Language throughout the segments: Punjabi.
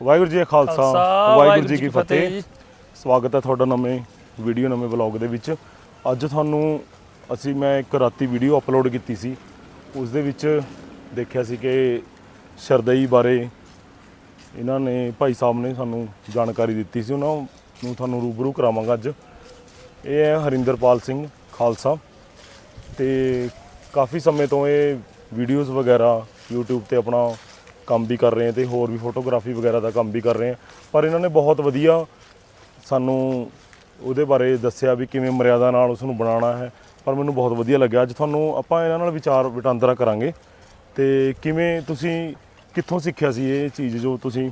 ਵਾਹਿਗੁਰੂ ਜੀ ਕਾ ਖਾਲਸਾ ਵਾਹਿਗੁਰੂ ਜੀ ਕੀ ਫਤਿਹ। ਸਵਾਗਤ ਹੈ ਤੁਹਾਡਾ ਨਵੇਂ ਵੀਡੀਓ ਨਵੇਂ ਵਲੌਗ ਦੇ ਵਿੱਚ। ਅੱਜ ਤੁਹਾਨੂੰ ਅਸੀਂ ਮੈਂ ਇੱਕ ਰਾਤੀ ਵੀਡੀਓ ਅਪਲੋਡ ਕੀਤੀ ਸੀ। ਉਸ ਦੇ ਵਿੱਚ ਦੇਖਿਆ ਸੀ ਕਿ ਸ਼ਰਦਈ ਬਾਰੇ ਇਹਨਾਂ ਨੇ ਭਾਈ ਸਾਹਿਬ ਨੇ ਸਾਨੂੰ ਜਾਣਕਾਰੀ ਦਿੱਤੀ ਸੀ। ਉਹਨਾਂ ਨੂੰ ਤੁਹਾਨੂੰ ਰੂਬਰੂ ਕਰਾਵਾਂਗਾ ਅੱਜ। ਇਹ ਹੈ ਹਰਿੰਦਰਪਾਲ ਸਿੰਘ ਖਾਲਸਾ। ਤੇ ਕਾਫੀ ਸਮੇਂ ਤੋਂ ਇਹ ਵੀਡੀਓਜ਼ ਵਗੈਰਾ YouTube ਤੇ ਆਪਣਾ ਕੰਮ ਵੀ ਕਰ ਰਹੇ ਹੈ ਤੇ ਹੋਰ ਵੀ ਫੋਟੋਗ੍ਰਾਫੀ ਵਗੈਰਾ ਦਾ ਕੰਮ ਵੀ ਕਰ ਰਹੇ ਹਾਂ। ਪਰ ਇਹਨਾਂ ਨੇ ਬਹੁਤ ਵਧੀਆ ਸਾਨੂੰ ਉਹਦੇ ਬਾਰੇ ਦੱਸਿਆ ਵੀ ਕਿਵੇਂ ਮਰਿਆਦਾ ਨਾਲ ਉਸ ਨੂੰ ਬਣਾਉਣਾ ਹੈ। ਪਰ ਮੈਨੂੰ ਬਹੁਤ ਵਧੀਆ ਲੱਗਿਆ। ਅੱਜ ਤੁਹਾਨੂੰ ਆਪਾਂ ਇਹਨਾਂ ਨਾਲ ਵਿਚਾਰ ਵਟਾਂਦਰਾ ਕਰਾਂਗੇ। ਤੇ ਕਿਵੇਂ ਤੁਸੀਂ, ਕਿੱਥੋਂ ਸਿੱਖਿਆ ਸੀ ਇਹ ਚੀਜ਼ ਜੋ ਤੁਸੀਂ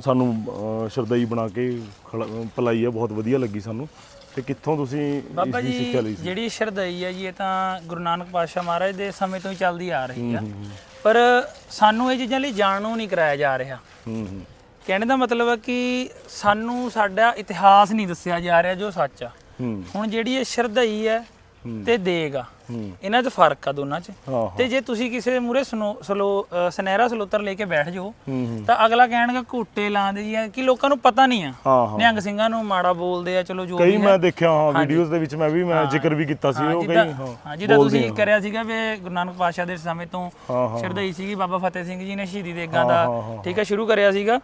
ਸਾਨੂੰ ਅਹ, ਸ਼ਰਦਈ ਬਣਾ ਕੇ ਖਿਲਾ- ਪਿਲਾਈ ਹੈ ਬਹੁਤ ਵਧੀਆ ਲੱਗੀ ਸਾਨੂੰ। ਤੇ ਕਿੱਥੋਂ ਤੁਸੀਂ ਬਾਬਾ ਇਸ ਦੀ ਜੀ ਸਿੱਖਿਆ ਲਈ ਸੀ? ਜਿਹੜੀ ਸ਼ਰਧਾਈ ਹੈ ਜੀ ਇਹ ਤਾਂ ਗੁਰੂ ਨਾਨਕ ਪਾਤਸ਼ਾਹ ਮਹਾਰਾਜ ਦੇ ਸਮੇਂ ਤੋਂ ਹੀ ਚੱਲਦੀ ਆ ਰਹੀ ਆ। ਪਰ ਸਾਨੂੰ ਇਹ ਚੀਜ਼ਾਂ ਲਈ ਜਾਣੂ ਨਹੀਂ ਕਰਾਇਆ ਜਾ ਰਿਹਾ। ਹੂੰ ਹੂੰ। ਕਹਿਣ ਦਾ ਮਤਲਬ ਹੈ ਕਿ ਸਾਨੂੰ ਸਾਡਾ ਇਤਿਹਾਸ ਨਹੀਂ ਦੱਸਿਆ ਜਾ ਰਿਹਾ ਜੋ ਸੱਚ ਆ। ਹੂੰ। ਹੁਣ ਜਿਹੜੀ ਇਹ ਸ਼ਰਧਾਈ ਹੈ ਤੇ ਦੇਗ। ਇਹਨਾਂ 'ਚ ਫ਼ਰਕ ਆ ਦੋਨਾਂ 'ਚ। ਤੇ ਜੇ ਤੁਸੀਂ ਕਿਸੇ ਦੇ ਮੂਰੇ ਸਲੋ ਅ, ਸੁਨਹਿਰਾ ਸਲੋਤਰ ਲੈ ਕੇ ਬੈਠ ਜਾਓ ਤਾਂ ਅਗਲਾ ਕਹਿਣਗਾ ਘੂਟੇ ਲਾਉਂਦੇ ਜੀ ਕਿ ਲੋਕਾਂ ਨੂੰ ਪਤਾ ਨਹੀਂ ਆ। ਨਿਹੰਗ ਸਿੰਘਾਂ ਨੂੰ ਮਾੜਾ ਬੋਲਦੇ ਆ ਚਲੋ ਜੋ ਵੀ ਮੈਂ ਦੇਖਿਆ ਹਾਂ ਵੀਡੀਓਜ਼ ਦੇ ਵਿੱਚ ਮੈਂ ਵੀ ਮੈਂ ਜ਼ਿਕਰ ਵੀ ਕੀਤਾ ਸੀ ਉਹ ਕਈ ਹਾਂ ਜਿੱਦਾਂ ਤੁਸੀਂ ਕਰਿਆ ਸੀਗਾ ਵੀ ਗੁਰੂ ਨਾਨਕ ਪਾਤਸ਼ਾਹ ਦੇ ਸਮੇਂ ਤੋਂ। ਸ਼ਰਧਾਈ ਸੀਗੀ ਬਾਬਾ ਫਤਿਹ ਸਿੰਘ ਜੀ ਨੇ ਸ਼ਹੀਦੀ ਦੇਗਾਂ ਦਾ ਠੀਕ ਹੈ ਸ਼ੁਰੂ ਕਰਿਆ ਸੀਗਾ।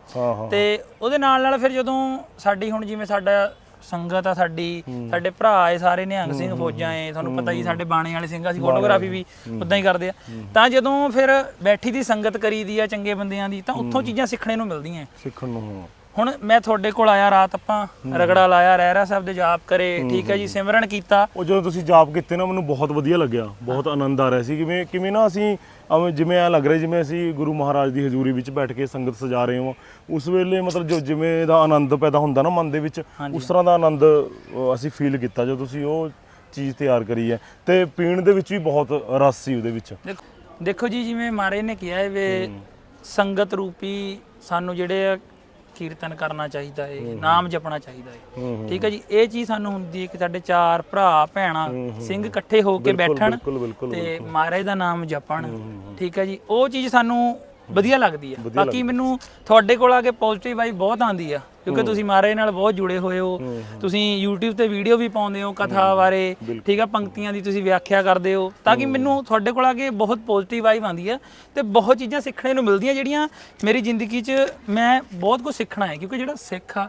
ਤੇ ਉਹਦੇ ਨਾਲ ਨਾਲ ਫਿਰ ਜਦੋਂ ਸਾਡੀ ਹੁਣ ਜਿਵੇਂ ਸਾਡਾ ਸੰਗਤ ਆ ਸਾਡੀ ਸਾਡੇ ਭਰਾ ਆਏ ਸਾਰੇ ਨਿਹੰਗ ਸਿੰਘ ਫੌਜਾਂ ਏ ਤੁਹਾਨੂੰ ਪਤਾ ਹੀ ਸਾਡੇ ਬਾਣੇ ਵਾਲੇ ਸਿੰਘ ਅਸੀਂ ਫੋਟੋਗ੍ਰਾਫੀ ਵੀ ਉਦਾਂ ਹੀ ਕਰਦੇ ਆ। ਤਾਂ ਜਦੋਂ ਫਿਰ ਬੈਠੀ ਦੀ ਸੰਗਤ ਕਰੀਦੀ ਆ ਚੰਗੇ ਬੰਦਿਆਂ ਦੀ ਤਾਂ ਉੱਥੋਂ ਚੀਜ਼ਾਂ ਸਿੱਖਣੇ ਨੂੰ ਮਿਲਦੀਆਂ। ਸਿੱਖਣ ਨੂੰ। ਹੁਣ ਮੈਂ ਤੁਹਾਡੇ ਕੋਲ ਆਇਆ ਰਾਤ ਆਪਾਂ ਰਗੜਾ ਲਾਇਆ ਰਹਿਰਾ ਸਾਹਿਬ ਦੇ ਜਾਪ ਕਰੇ ਠੀਕ ਹੈ ਜੀ ਸਿਮਰਨ ਕੀਤਾ। ਉਹ ਜਦੋਂ ਤੁਸੀਂ ਜਾਪ ਕੀਤੇ ਨਾ ਮੈਨੂੰ ਬਹੁਤ ਵਧੀਆ ਲੱਗਿਆ ਬਹੁਤ ਆਨੰਦ ਆ ਰਿਹਾ ਸੀ। ਕਿਵੇਂ ਕਿਵੇਂ ਨਾ ਅਸੀਂ ਜਿਵੇਂ ਐ ਲੱਗ ਰਿਹਾ ਜਿਵੇਂ ਅਸੀਂ ਗੁਰੂ ਮਹਾਰਾਜ ਦੀ ਹਜ਼ੂਰੀ ਵਿੱਚ ਬੈਠ ਕੇ ਸੰਗਤ ਸਜਾ ਰਹੇ ਹਾਂ। ਉਸ ਵੇਲੇ ਮਤਲਬ ਜੋ ਜਿਵੇਂ ਦਾ ਆਨੰਦ ਪੈਦਾ ਹੁੰਦਾ ਨਾ ਮਨ ਦੇ ਵਿੱਚ ਉਸ ਤਰ੍ਹਾਂ ਦਾ ਆਨੰਦ ਅਸੀਂ ਫੀਲ ਕੀਤਾ ਜਦੋਂ ਤੁਸੀਂ ਉਹ ਚੀਜ਼ ਤਿਆਰ ਕਰੀ ਹੈ। ਤੇ ਪੀਣ ਦੇ ਵਿੱਚ ਵੀ ਬਹੁਤ ਰਸ ਸੀ ਉਹਦੇ ਵਿੱਚ। ਦੇਖੋ ਜੀ ਜਿਵੇਂ ਮਾਰੇ ਨੇ ਕਿਹਾ ਹੈ ਵੇ ਸੰਗਤ ਰੂਪੀ ਸਾਨੂੰ ਜਿਹੜੇ ਆ ਕੀਰਤਨ ਕਰਨਾ ਚਾਹੀਦਾ ਹੈ ਨਾਮ ਜਪਣਾ ਚਾਹੀਦਾ ਹੈ ਠੀਕ ਹੈ ਜੀ ਇਹ ਚੀਜ਼ ਸਾਨੂੰ ਹੁੰਦੀ ਹੈ ਕਿ ਸਾਡੇ ਚਾਰ ਭਰਾ ਭੈਣਾਂ ਸਿੰਘ ਇਕੱਠੇ ਹੋ ਕੇ ਬੈਠਣ ਤੇ ਮਹਾਰਾਜ ਦਾ ਨਾਮ ਜਪਣ। ਠੀਕ ਹੈ ਜੀ ਉਹ ਚੀਜ਼ ਸਾਨੂੰ ਵਧੀਆ ਲੱਗਦੀ ਹੈ ਬਾਕੀ ਮੈਨੂੰ ਤੁਹਾਡੇ ਕੋਲ ਆ ਕੇ ਪੋਜ਼ਿਟਿਵ ਵਾਈ ਬਹੁਤ ਆਂਦੀ ਆ। ਕਿਉਂਕਿ ਤੁਸੀਂ ਮਹਾਰਾਜ ਨਾਲ ਬਹੁਤ ਜੁੜੇ ਹੋਏ ਹੋ। ਤੁਸੀਂ YouTube ਤੇ ਵੀਡੀਓ ਵੀ ਪਾਉਂਦੇ ਹੋ ਕਥਾ ਬਾਰੇ ਠੀਕ ਆ? ਪੰਕਤੀਆਂ ਦੀ ਤੁਸੀਂ ਵਿਆਖਿਆ ਕਰਦੇ ਹੋ। ਤਾਂ ਕਿ ਮੈਨੂੰ ਤੁਹਾਡੇ ਕੋਲ ਆ ਕੇ ਬਹੁਤ ਪੋਜ਼ਿਟਿਵ ਵਾਈਬ ਆਂਦੀ ਆ ਤੇ ਬਹੁਤ ਚੀਜ਼ਾਂ ਸਿੱਖਣੇ ਨੂੰ ਮਿਲਦੀਆਂ ਜਿਹੜੀਆਂ ਮੇਰੀ ਜ਼ਿੰਦਗੀ 'ਚ ਮੈਂ ਬਹੁਤ ਕੁਝ ਸਿੱਖਣਾ ਹੈ। ਕਿਉਂਕਿ ਜਿਹੜਾ ਸਿੱਖ ਆ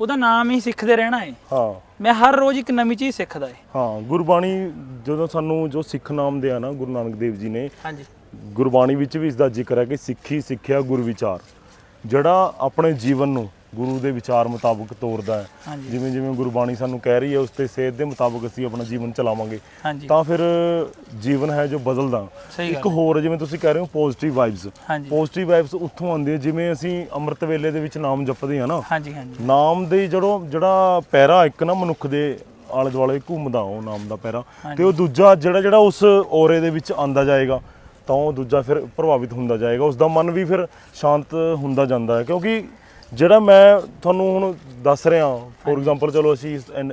ਉਹਦਾ ਨਾਮ ਹੀ ਸਿੱਖਦੇ ਰਹਿਣਾ ਹੈ। ਹਾਂ। ਮੈਂ ਹਰ ਰੋਜ਼ ਇੱਕ ਨਵੀਂ ਚੀਜ਼ ਸਿੱਖਦਾ ਹੈ। ਹਾਂ ਗੁਰਬਾਣੀ ਜਦੋਂ ਸਾਨੂੰ ਜੋ ਸਿੱਖ ਨਾਮ ਦੇ ਆ ਨਾ ਗੁਰੂ ਨਾਨਕ ਦੇਵ ਜੀ ਨੇ ਹਾਂਜੀ। ਗੁਰਬਾਣੀ ਵਿੱਚ ਵੀ ਇਸ ਦਾ ਜ਼ਿਕਰ ਹੈ ਕਿ ਸਿੱਖੀ ਸਿੱਖਿਆ ਗੁਰ ਵਿਚਾਰ ਜਿਹੜਾ ਆਪਣੇ ਜੀਵਨ ਨੂੰ ਗੁਰੂ ਦੇ ਵਿਚਾਰ ਮੁਤਾਬਕ ਤੋਰਦਾ ਹੈ। ਜਿਵੇਂ ਜਿਵੇਂ ਗੁਰਬਾਣੀ ਸਾਨੂੰ ਕਹਿ ਰਹੀ ਹੈ ਉਸ ਤੇ ਸੇਧ ਦੇ ਮੁਤਾਬਕ ਅਸੀਂ ਆਪਣਾ ਜੀਵਨ ਚਲਾਵਾਂਗੇ। ਤਾਂ ਫਿਰ ਜੀਵਨ ਹੈ ਜੋ ਬਦਲਦਾ। ਇੱਕ ਹੋਰ ਜਿਵੇਂ ਤੁਸੀਂ ਕਹਿ ਰਹੇ ਹੋ ਪੋਜ਼ਿਟਿਵ ਵਾਈਬਸ ਪੋਜ਼ਿਟਿਵ ਵਾਈਬਸ ਉੱਥੋਂ ਆਉਂਦੀ ਹੈ ਜਿਵੇਂ ਅਸੀਂ ਅੰਮ੍ਰਿਤ ਵੇਲੇ ਦੇ ਵਿੱਚ ਨਾਮ ਜਪਦੇ ਹਾਂ ਨਾ। ਨਾਮ ਦੇ ਜਿਹੜੋ ਜਿਹੜਾ ਪੈਰਾ ਇੱਕ ਨਾ ਮਨੁੱਖ ਦੇ ਆਲੇ ਦੁਆਲੇ ਘੁੰਮਦਾ ਉਹ ਨਾਮ ਦਾ ਪੈਰਾ। ਤੇ ਉਹ ਦੂਜਾ ਜਿਹੜਾ ਜਿਹੜਾ ਉਸ ਔਰੇ ਦੇ ਵਿੱਚ ਆਂਦਾ ਜਾਏਗਾ ਤਾਂ ਉਹ ਦੂਜਾ ਫਿਰ ਪ੍ਰਭਾਵਿਤ ਹੁੰਦਾ ਜਾਏਗਾ। ਉਸ ਦਾ ਮਨ ਵੀ ਫਿਰ ਸ਼ਾਂਤ ਹੁੰਦਾ ਜਾਂਦਾ ਹੈ ਕਿਉਂਕਿ ਜਿਹੜਾ ਮੈਂ ਤੁਹਾਨੂੰ ਹੁਣ ਦੱਸ ਰਿਹਾ ਫੋਰ ਐਗਜ਼ਾਮਪਲ ਚਲੋ ਅਸੀਂ ਇਨ-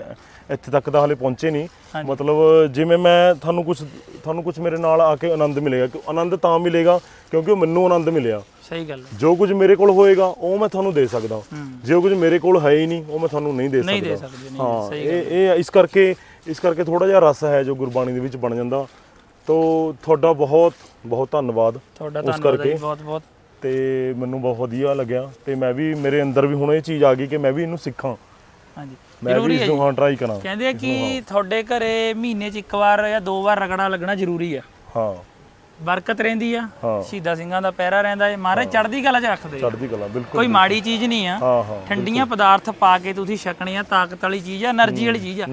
ਇੱਥੇ ਤੱਕ ਤਾਂ ਹਲੇ ਪਹੁੰਚੇ ਨਹੀਂ ਮਤਲਬ ਜਿਵੇਂ ਮੈਂ ਤੁਹਾਨੂੰ ਕੁਝ ਤੁਹਾਨੂੰ ਕੁਝ ਮੇਰੇ ਨਾਲ ਆ ਕੇ ਆਨੰਦ ਮਿਲੇਗਾ ਕਿ ਆਨੰਦ ਤਾਂ ਮਿਲੇਗਾ ਕਿਉਂਕਿ ਉਹ ਮੈਨੂੰ ਆਨੰਦ ਮਿਲਿਆ। ਸਹੀ ਗੱਲ ਹੈ। ਜੋ ਕੁਝ ਮੇਰੇ ਕੋਲ ਹੋਏਗਾ ਉਹ ਮੈਂ ਤੁਹਾਨੂੰ ਦੇ ਸਕਦਾ। ਜੇ ਉਹ ਕੁਝ ਮੇਰੇ ਕੋਲ ਹੈ ਹੀ ਨਹੀਂ ਉਹ ਮੈਂ ਤੁਹਾਨੂੰ ਨਹੀਂ ਦੇ ਨਹੀਂ ਦੇ ਸਕਦਾ। ਨਹੀਂ ਹਾਂ ਸਹੀ ਇਹ ਇਹ ਇਸ ਕਰਕੇ ਇਸ ਕਰਕੇ ਥੋੜਾ ਜਿਹਾ ਰਸ ਹੈ ਜੋ ਗੁਰਬਾਣੀ ਦੇ ਵਿੱਚ ਬਣ ਜਾਂਦਾ। ਤੋ ਤੁਹਾਡਾ ਬਹੁਤ ਬਹੁਤ ਧੰਨਵਾਦ ਤੁਹਾਡਾ ਉਸ ਧੰਨਵਾਦ ਹੈ ਕਰਕੇ। ਬਹੁਤ ਬਹੁਤ। ਤੇ ਮੈਨੂੰ ਬਹੁਤ ਵਧੀਆ ਲੱਗਿਆ ਤੇ ਮੈਂ ਵੀ ਮੇਰੇ ਅੰਦਰ ਵੀ ਹੁਣ ਇਹ ਚੀਜ਼ ਆ ਗਈ ਕਿ ਮੈਂ ਵੀ ਇਹਨੂੰ ਸਿੱਖਾਂ। ਹਾਂਜੀ। ਮੈਂ ਵੀ ਜ਼ਰੂਰੀ ਇਸ ਨੂੰ ਜੀ। ਹਾਂ ਟਰਾਈ ਕਰਾਂ। ਕਹਿੰਦੇ ਆ ਕਿ ਤੁਹਾਡੇ ਘਰੇ ਮਹੀਨੇ 'ਚ ਇੱਕ ਵਾਰ ਜਾਂ ਦੋ ਵਾਰ ਰਗੜਾ ਲੱਗਣਾ ਜ਼ਰੂਰੀ ਆ। ਹਾਂ। ਬਰਕਤ ਰਹਿੰਦੀ ਆ ਸ਼ਹੀਦਾ ਸਿੰਘਾਂ ਦਾ ਪਹਿਰਾ ਰਹਿੰਦਾ ਏ। ਮਹਾਰਾਜ ਚੜ੍ਹਦੀ ਕਲਾ 'ਚ ਰੱਖਦੇ ਚੜ੍ਹਦੀ ਕਲਾ ਬਿਲਕੁਲ ਕੋਈ ਮਾੜੀ ਚੀਜ਼ ਨਹੀਂ ਆ। ਠੰਡੀਆਂ ਪਦਾਰਥ ਪਾ ਕੇ ਤੁਸੀਂ ਛਕਣੇ ਆ ਤਾਕਤ ਵਾਲੀ ਚੀਜ਼ ਆ એનર્ਜੀ ਵਾਲੀ ਚੀਜ਼ ਆ।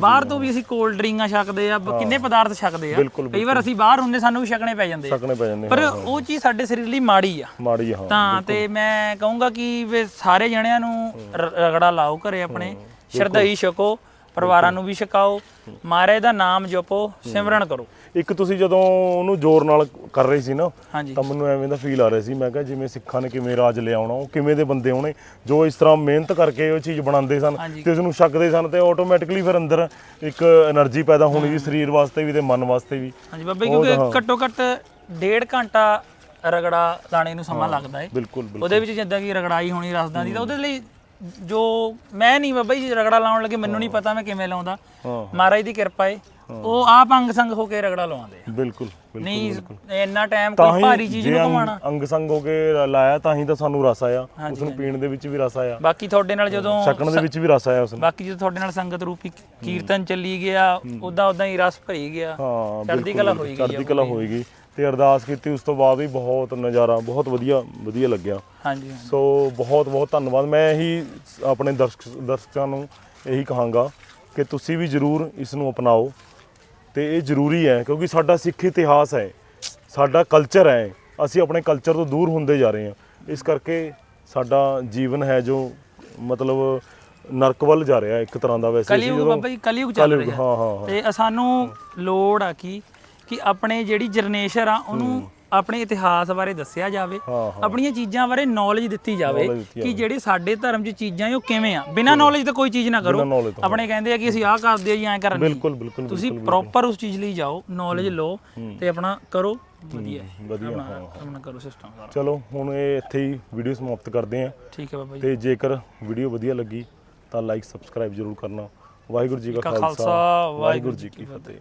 ਬਾਹਰ ਤੋਂ ਵੀ ਅਸੀਂ ਕੋਲਡ ਡਰਿੰਕਾਂ ਛਕਦੇ ਆ ਕਿੰਨੇ ਪਦਾਰਥ ਛਕਦੇ ਆ। ਕਈ ਵਾਰ ਅਸੀਂ ਬਾਹਰ ਹੁੰਦੇ ਸਾਨੂੰ ਵੀ ਛਕਣੇ ਪੈ ਜਾਂਦੇ ਆ। ਪੈ ਜਾਂਦੇ ਪਰ ਉਹ ਚੀਜ਼ ਸਾਡੇ ਸਰੀਰ ਲਈ ਮਾੜੀ ਆ। ਮਾੜੀ ਆ ਤਾਂ ਤੇ ਮੈਂ ਕਹੂੰਗਾ ਕਿ ਸਾਰੇ ਜਣਿਆਂ ਨੂੰ ਰਗੜਾ ਲਾਓ ਘਰੇ ਆਪਣੇ। ਸ਼ਰਧਾਈ ਛਕੋ। ਪਰਿਵਾਰਾਂ ਨੂੰ ਵੀ ਛਕਾਓ ਮਹਾਰਾਜ ਦਾ ਨਾਮ ਜਪੋ ਸਿਮਰਨ ਕਰੋ। ਇੱਕ ਤੁਸੀਂ ਜਦੋਂ ਉਹਨੂੰ ਜ਼ੋਰ ਨਾਲ ਕਰ ਰਹੇ ਸੀ ਨਾ ਤਾਂ ਮੈਨੂੰ ਐਵੇਂ ਦਾ ਫੀਲ ਆ ਰਿਹਾ ਸੀ। ਮੈਂ ਕਿਹਾ ਜਿਵੇਂ ਸਿੱਖਾਂ ਨੇ ਕਿਵੇਂ ਰਾਜ ਲਿਆਉਣਾ ਉਹ ਕਿਵੇਂ ਦੇ ਬੰਦੇ ਹੋਣੇ ਜੋ ਇਸ ਤਰ੍ਹਾਂ ਮਿਹਨਤ ਕਰਕੇ ਉਹ ਚੀਜ਼ ਬਣਾਉਂਦੇ ਸਨ ਤੇ ਉਸ ਨੂੰ ਛਕਦੇ ਸਨ ਤੇ ਆਟੋਮੈਟਿਕਲੀ ਫਿਰ ਅੰਦਰ ਇੱਕ એનર્ਜੀ ਪੈਦਾ ਹੋਣੀ ਦੀ ਸਰੀਰ ਵਾਸਤੇ ਵੀ ਤੇ ਮਨ ਵਾਸਤੇ ਵੀ। ਹਾਂਜੀ ਬਾਬੇ ਕਿਉਂਕਿ ਘੱਟੋ ਘੱਟ ਡੇਢ ਘੰਟਾ ਰਗੜਾ ਲਾਣੇ ਨੂੰ ਸਮਾਂ ਲੱਗਦਾ ਹੈ ਉਹਦੇ ਵਿੱਚ ਜਿੱਦਾਂ ਕਿ ਰਗੜਾਈ ਹੋਣੀ ਰਸਦਾਂ ਦੀ ਤਾਂ ਉਹਦੇ ਲਈ ਜੋ ਮੈਂ ਨਹੀਂ ਬਾਬਾ ਜੀ ਰਗੜਾ ਲਾਉਣ ਲੱਗੇ ਮੈਨੂੰ ਨਹੀਂ ਪਤਾ ਮੈਂ ਕਿਵੇਂ ਲਾਉਂਦਾ। ਹਾਂ। ਮਹਾਰਾਜ ਦੀ ਕਿਰਪਾ ਏ। ਉਹ ਆਪ ਅੰਗ ਸੰਗ ਹੋ ਕੇ ਰਗੜਾ ਲਵਾਉਂਦੇ ਆ। ਬਿਲਕੁਲ ਬਿਲਕੁਲ ਨਹੀਂ ਇੰਨਾ ਟਾਈਮ ਕੋਈ ਭਾਰੀ ਚੀਜ਼ ਨੂੰ ਘੁਮਾਉਣਾ। ਅੰਗ ਸੰਗ ਹੋ ਕੇ ਲਾਇਆ ਤਾਂ ਹੀ ਤਾਂ ਸਾਨੂੰ ਰਸ ਆਇਆ। ਉਸ ਨੂੰ ਪੀਣ ਦੇ ਵਿੱਚ ਵੀ ਰਸ ਆਇਆ। ਬਾਕੀ ਤੁਹਾਡੇ ਨਾਲ ਜਦੋਂ ਛਕਣ ਦੇ ਵਿੱਚ ਵੀ ਰਸ ਆਇਆ ਉਸ ਨੂੰ। ਬਾਕੀ ਜਦੋਂ ਤੁਹਾਡੇ ਨਾਲ ਸੰਗਤ ਰੂਪੀ ਕੀਰਤਨ ਚੱਲੀ ਗਿਆ ਉਦਾਂ ਉਦਾਂ ਹੀ ਰਸ ਭਰੀ ਗਿਆ। ਹਾਂ ਚੜ੍ਹਦੀ ਕਲਾ ਹੋਈ ਗਈ ਚੜ੍ਹਦੀ ਕਲਾ ਹੋਏਗੀ ਤੇ ਅਰਦਾਸ ਕੀਤੀ ਉਸ ਤੋਂ ਬਾਅਦ ਵੀ ਬਹੁਤ ਨਜ਼ਾਰਾ ਬਹੁਤ ਵਧੀਆ ਵਧੀਆ ਲੱਗਿਆ। ਹਾਂਜੀ ਹਾਂਜੀ। ਸੋ ਬਹੁਤ ਬਹੁਤ ਧੰਨਵਾਦ। ਮੈਂ ਇਹੀ ਆਪਣੇ ਦਰਸ਼ਕ ਦਰਸ਼ਕਾਂ ਨੂੰ ਇਹੀ ਕਹਾਂਗਾ ਕਿ ਤੁਸੀਂ ਵੀ ਜਰੂਰ ਇਸ ਨੂੰ ਅਪਣਾਓ। ਤੇ ਇਹ ਜ਼ਰੂਰੀ ਹੈ ਕਿਉਂਕਿ ਸਾਡਾ ਸਿੱਖ ਇਤਿਹਾਸ ਹੈ ਸਾਡਾ ਕਲਚਰ ਹੈ ਅਸੀਂ ਆਪਣੇ ਕਲਚਰ ਤੋਂ ਦੂਰ ਹੁੰਦੇ ਜਾ ਰਹੇ ਹਾਂ। ਇਸ ਕਰਕੇ ਸਾਡਾ ਜੀਵਨ ਹੈ ਜੋ ਮਤਲਬ ਨਰਕ ਵੱਲ ਜਾ ਰਿਹਾ ਹੈ ਇੱਕ ਤਰ੍ਹਾਂ ਦਾ ਵੈਸੇ। ਅਸੀਂ ਕਲਯੁਗ ਜਦੋਂ- ਬਾਬਾ ਜੀ ਕਲਯੁਗ ਚੱਲ ਕਲਯੁਗ, ਰਿਹਾ। ਹਾਂ ਹਾਂ ਹਾਂ। ਤੇ ਸਾਨੂੰ ਲੋੜ ਆ ਕੀ ਕਿ ਆਪਣੇ ਜਿਹੜੀ ਜਨਰੇਸ਼ਨ ਆ ਉਹਨੂੰ ਆਪਣੇ ਇਤਿਹਾਸ ਬਾਰੇ ਦੱਸਿਆ ਜਾਵੇ ਆਪਣੀਆਂ ਚੀਜ਼ਾਂ ਬਾਰੇ ਨੌਲੇਜ ਦਿੱਤੀ ਜਾਵੇ ਕਿ ਜਿਹੜੇ ਸਾਡੇ ਧਰਮ 'ਚ ਚੀਜ਼ਾਂ ਉਹ ਕਿਵੇਂ ਆ। ਬਿਨਾਂ ਨੌਲੇਜ ਤੋਂ ਕੋਈ ਚੀਜ਼ ਨਾ ਕਰੋ। ਆਪਣੇ ਕਹਿੰਦੇ ਆ ਕਿ ਅਸੀਂ ਆਹ ਕਰਦੇ ਆ ਜੀ ਐਂ ਕਰਨ। ਬਿਲਕੁਲ ਬਿਲਕੁਲ ਤੁਸੀਂ ਪ੍ਰੋਪਰ ਉਸ ਚੀਜ਼ ਲਈ ਜਾਓ ਨੌਲੇਜ ਲਓ ਤੇ ਆਪਣਾ ਕਰੋ। ਵਧੀਆ ਹੈ। ਵਧੀਆ। ਆਪਣਾ ਹਾਂ ਆਪਣਾ ਕਰੋ ਸਿਸਟਮ ਸਾਰਾ। ਚਲੋ ਹੁਣ ਇਹ ਇੱਥੇ ਹੀ ਵੀਡੀਓ ਸਮਾਪਤ ਕਰਦੇ ਹਾਂ। ਠੀਕ ਹੈ ਬਾਬਾ ਜੀ। ਤੇ ਜੇਕਰ ਵੀਡੀਓ ਵਧੀਆ ਲੱਗੀ ਤਾਂ ਲਾਈਕ ਸਬਸਕ੍ਰਾਈਬ ਜ਼ਰੂਰ ਕਰਨਾ। ਵਾਹਿਗੁਰੂ ਜੀ ਕਾ ਖਾਲਸਾ, ਵਾਹਿਗੁਰੂ ਜੀ ਕੀ ਫਤਿਹ।